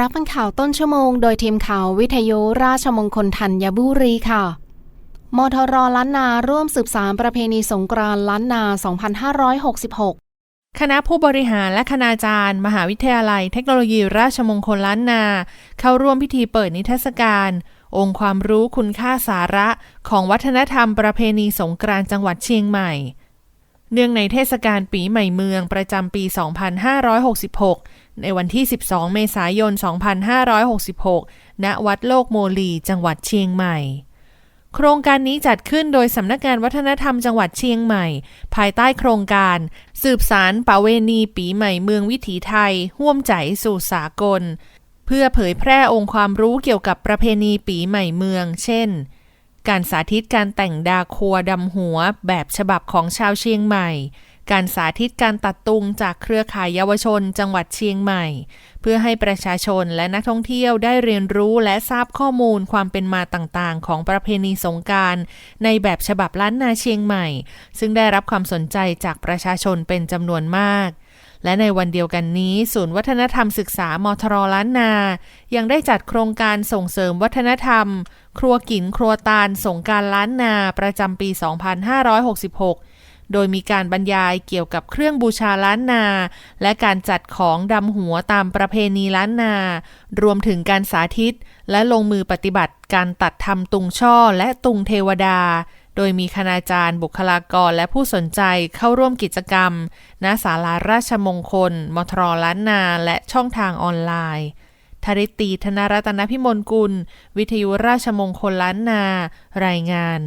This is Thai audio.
รับฟังข่าวต้นชั่วโมง โดยทีมข่าววิทยุราชมงคลธัญบุรีค่ะ มทรล้านนาร่วมสืบสารประเพณีสงกรานต์ล้านนา 2566 คณะผู้บริหารและคณาจารย์ มหาวิทยาลัย เทคโนโลยีราชมงคลล้านนา เข้าร่วมพิธีเปิดนิทรรศการ องค์ความรู้คุณค่าสาระ ของวัฒนธรรมประเพณีสงกรานต์จังหวัดเชียงใหม่ เนื่องในเทศกาลปีใหม่เมืองประจำปี 2566 ในวันที่ 12 เมษายน 2566 ณ วัดโลกโมลี จังหวัดเชียงใหม่ โครงการนี้จัดขึ้นโดยสำนักงานวัฒนธรรมจังหวัดเชียงใหม่ ภายใต้โครงการ สืบสารประเวณีปีใหม่เมืองวิถีไทย ห่วมใจสู่สากล เพื่อเผยแพร่องค์ความรู้เกี่ยวกับประเพณีปีใหม่เมือง เช่น การสาธิตการแต่งดาคัวดำหัวแบบฉบับของชาวเชียงใหม่ การสาธิตการตัดตุงจากเครือข่ายเยาวชนจังหวัดเชียงใหม่ เพื่อให้ประชาชนและนักท่องเที่ยวได้เรียนรู้และทราบข้อมูลความเป็นมาต่างๆ ของประเพณีสงการในแบบฉบับล้านนาเชียงใหม่ ซึ่งได้รับความสนใจจากประชาชนเป็นจำนวนมากและในวันเดียวกันนี้ ศูนย์วัฒนธรรมศึกษามทรล้านนา ยังได้จัดโครงการส่งเสริมวัฒนธรรม ครัวกินครัวตาลสงการล้านนาประจำปี 2566 โดยมีการบรรยายเกี่ยวกับเครื่องบูชาล้านนา และการจัดของดำหัวตามประเพณีล้านนา รวมถึงการสาธิต และลงมือปฏิบัติการตัดทำตุงช่อและตุงเทวดา โดยมีคณาจารย์ บุคลากรและผู้สนใจเข้าร่วมกิจกรรม ณ ศาลาราชมงคล มทรล้านนา และช่องทางออนไลน์ธริตตีธนรัตนพิมลกุล วิทยุราชมงคลล้านนา รายงาน